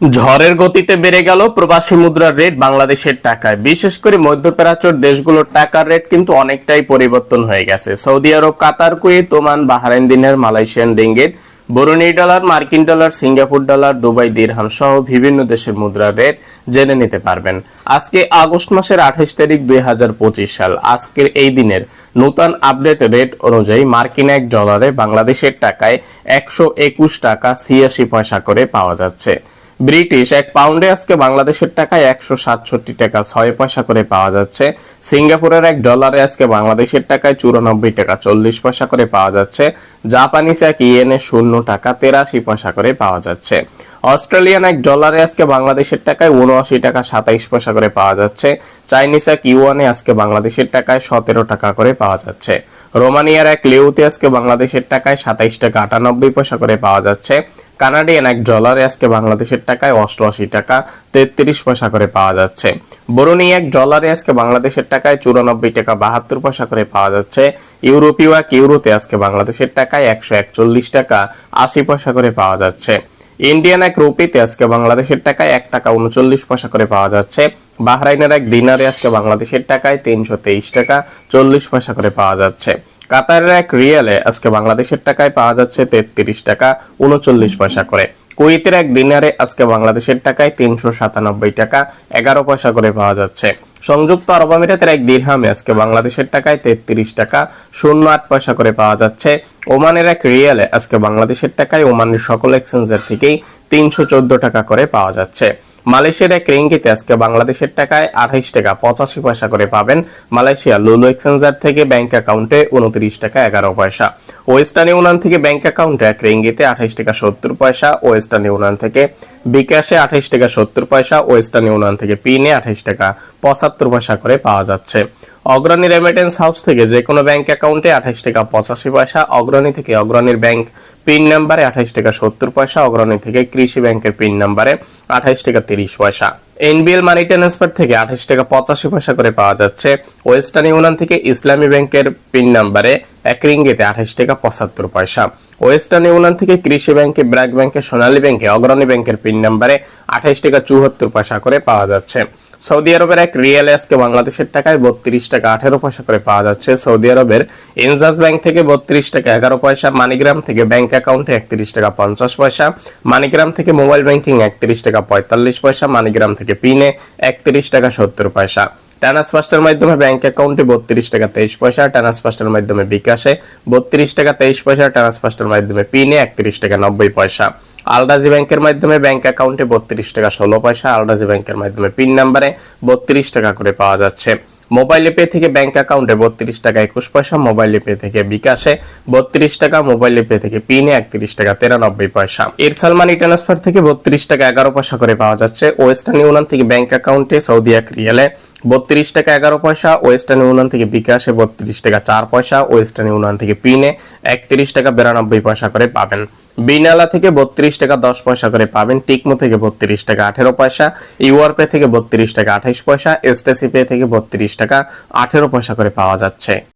ঝড়ের গতিতে বেড়ে গেল প্রবাসী মুদ্রার রেট বাংলাদেশের টাকায়। বিশেষ করে মধ্যপ্রাচ্যের দেশগুলোর টাকার রেট কিন্তু অনেকটাই পরিবর্তন হয়ে গেছে। Saudi Arab, Qatar, Kuwait, Oman, Bahrain, দিনের মালয়েশিয়ান রিঙ্গিত, বরুণী ডলার, মার্কিন dollar, Singapore dollar, Dubai dirham সহ বিভিন্ন দেশের মুদ্রার রেট জেনে নিতে পারবেন। আজকে আগস্ট মাসের আঠাশ তারিখ দুই হাজার পঁচিশ সাল। আজকের এই দিনের নতুন আপডেট রেট অনুযায়ী মার্কিন এক ডলারে বাংলাদেশের টাকায় একশো একুশ টাকা ছিয়াশি পয়সা করে পাওয়া যাচ্ছে। ব্রিটিশ এক পাউন্ডে আজকে বাংলাদেশের টাকায় একশো সাতষট্টি টাকা, ছয় পয়সা করে পাওয়া যাচ্ছে। সিঙ্গাপুরের এক ডলারে আজকে বাংলাদেশের টাকায় চুরানব্বই টাকা, চল্লিশ পয়সা করে পাওয়া যাচ্ছে। জাপানিস এক ইয়েনে শূন্য টাকা, তেরাশি পয়সা করে পাওয়া যাচ্ছে। অস্ট্রেলিয়ান এক ডলারে আজকে বাংলাদেশের টাকায় উনআশি টাকা, সাতাইশ পয়সা করে পাওয়া যাচ্ছে। চাইনিজ এক ইউয়ানে আজকে বাংলাদেশের টাকায় সতেরো টাকা করে পাওয়া যাচ্ছে। রোমানিয়ার এক লেউতে আজকে বাংলাদেশের টাকায় সাতাইশ টাকা আটানব্বই পয়সা করে পাওয়া যাচ্ছে। কানাডিয়ান এক ডলারে আজকে বাংলাদেশের টাকায় অষ্টআশি টাকা, তেত্রিশ পয়সা করে পাওয়া যাচ্ছে। বরুণী এক ডলারে আজকে বাংলাদেশের টাকায় চুরানব্বই টাকা, বাহাত্তর পয়সা করে পাওয়া যাচ্ছে। ইউরোপীয় এক ইউরোতে আজকে বাংলাদেশের টাকায় একশো একচল্লিশ টাকা, আশি পয়সা করে পাওয়া যাচ্ছে। ইন্ডিয়ান এক রুপিতে আজকে বাংলাদেশের টাকায় এক টাকা উনচল্লিশ পয়সা করে পাওয়া যাচ্ছে। বাহরাইনের এক দিনারে আজকে বাংলাদেশের টাকায় তিনশো তেইশ টাকা, চল্লিশ পয়সা করে পাওয়া যাচ্ছে। কাতারের এক রিয়ালে আজকে বাংলাদেশের টাকায় পাওয়া যাচ্ছে তেত্রিশ টাকা উনচল্লিশ পয়সা করে। কুয়েতের এক দিনারে আজকে বাংলাদেশের টাকায় তিনশো সাতানব্বই টাকা এগারো পয়সা করে পাওয়া যাচ্ছে। সংযুক্ত আরব আমিরাতের এক দিরহামে আজকে বাংলাদেশের টাকায় তেত্রিশ টাকা শূন্য আট পয়সা করে পাওয়া যাচ্ছে। ওমানের এক রিয়ালে আজকে বাংলাদেশের টাকায় ওমানের সকল এক্সচেঞ্জের থেকেই তিনশো চোদ্দ টাকা করে পাওয়া যাচ্ছে। মালয়েশিয়ার এক রিঙ্গিতে আজকে বাংলাদেশের টাকায় আঠাইশ টাকা পঁচাশি পয়সা করে পাবেন মালয়েশিয়া লুলু এক্সচেঞ্জার থেকে ব্যাংক অ্যাকাউন্টে উনত্রিশ টাকা এগারো পয়সা। ওয়েস্টার্ন ইউনিয়ন থেকে ব্যাংক অ্যাকাউন্টে এক রিঙ্গিতে আঠাইশ টাকা সত্তর পয়সা, ওয়েস্টার্ন ইউনিয়ন থেকে বিকাশে আঠাইশ টাকা সত্তর পয়সা, ওয়েস্টার্ন ইউনিয়ন থেকে পিনে আঠাইশ টাকা পঁচাত্তর পয়সা করে পাওয়া যাচ্ছে। অগ্রণী রেমিটেন্স হাউস থেকে যে কোনো ব্যাংক অ্যাকাউন্টে আঠাইশ টাকা পঁচাশি পয়সা, অগ্রণী থেকে অগ্রণীর ব্যাংক পিন নাম্বারে আঠাইশ টাকা সত্তর পয়সা, অগ্রণী থেকে কৃষি ব্যাংকের পিন নাম্বারে আঠাইশ টাকা তিরিশ পয়সা। এনবিএল মানি ট্রান্সফার থেকে আঠাশ টাকা পঁচাশি পয়সা করে পাওয়া যাচ্ছে ওয়েস্টার্ন ইউনিয়ন থেকে ইসলামী ব্যাংকের পিন নাম্বারে এক রিঙ্গিতে আঠাশ টাকা পঁচাত্তর পয়সা। ওয়েস্টার্ন ইউনিয়ন থেকে কৃষি ব্যাংকে ব্র্যাক ব্যাংকে সোনালী ব্যাংকে অগ্রণী ব্যাংকের পিন নাম্বারে আঠাশ টাকা চুয়াত্তর পয়সা করে পাওয়া যাচ্ছে। সৌদি আরবের এক রিয়েল আজকে বাংলাদেশের টাকায় বত্রিশ টাকা আঠেরো পয়সা করে পাওয়া যাচ্ছে। সৌদি আরবের ইনজাস ব্যাংক থেকে বত্রিশ টাকা এগারো পয়সা, মানিগ্রাম থেকে ব্যাংক অ্যাকাউন্টে একত্রিশ টাকা পঞ্চাশ পয়সা, মানিগ্রাম থেকে মোবাইল ব্যাংকিং একত্রিশ টাকা পঁয়তাল্লিশ পয়সা, মানিগ্রাম থেকে পিনে একত্রিশ টাকা সত্তর পয়সা। ট্রান্সফার্স্টের মাধ্যমে ব্যাংক অ্যাকাউন্টে বত্রিশ টাকা তেইশ পয়সা ট্রান্সফার্স্টের মাধ্যমে বিকাশে বত্রিশ টাকা তেইশ পয়সা ট্রান্সফার্স্টের মাধ্যমে পিনে একত্রিশ টাকা নব্বই পয়সা। আলডাজি ব্যাংকের মাধ্যমে ব্যাংক অ্যাকাউন্টে বত্রিশ টাকা ষোলো পয়সা আলডাজি ব্যাংকের মাধ্যমে পিন নাম্বারে বত্রিশ টাকা করে পাওয়া যাচ্ছে। মোবাইল পে থেকে ব্যাংক অ্যাকাউন্টে বত্রিশ টাকা একুশ পয়সা মোবাইল পে থেকে বিকাশে বত্রিশ টাকা মোবাইল পে থেকে পিনে একত্রিশ টাকা তিরানব্বই পয়সা। এরসাল মানি ট্রান্সফার থেকে বত্রিশ টাকা এগারো পয়সা করে পাওয়া যাচ্ছে। ওয়েস্টার্ন ইউনিয়ন থেকে ব্যাংক অ্যাকাউন্টে সৌদি এক রিয়ালে বত্রিশ টাকা এগারো পয়সা ওয়েস্টার্ন ইউনিয়ন থেকে বিকাশে বত্রিশ টাকা চার পয়সা ওয়েস্টার্ন ইউনিয়ন থেকে পিনে একত্রিশ টাকা বিরানব্বই পয়সা করে পাবেন। বিনালা থেকে বত্রিশ টাকা দশ পয়সা করে পাবেন টিকমো থেকে বত্রিশ টাকা আঠেরো পয়সা ইউআর পে থেকে বত্রিশ টাকা আঠাইশ পয়সা এসটিসি পে থেকে বত্রিশ টাকা আঠেরো পয়সা করে পাওয়া যাচ্ছে।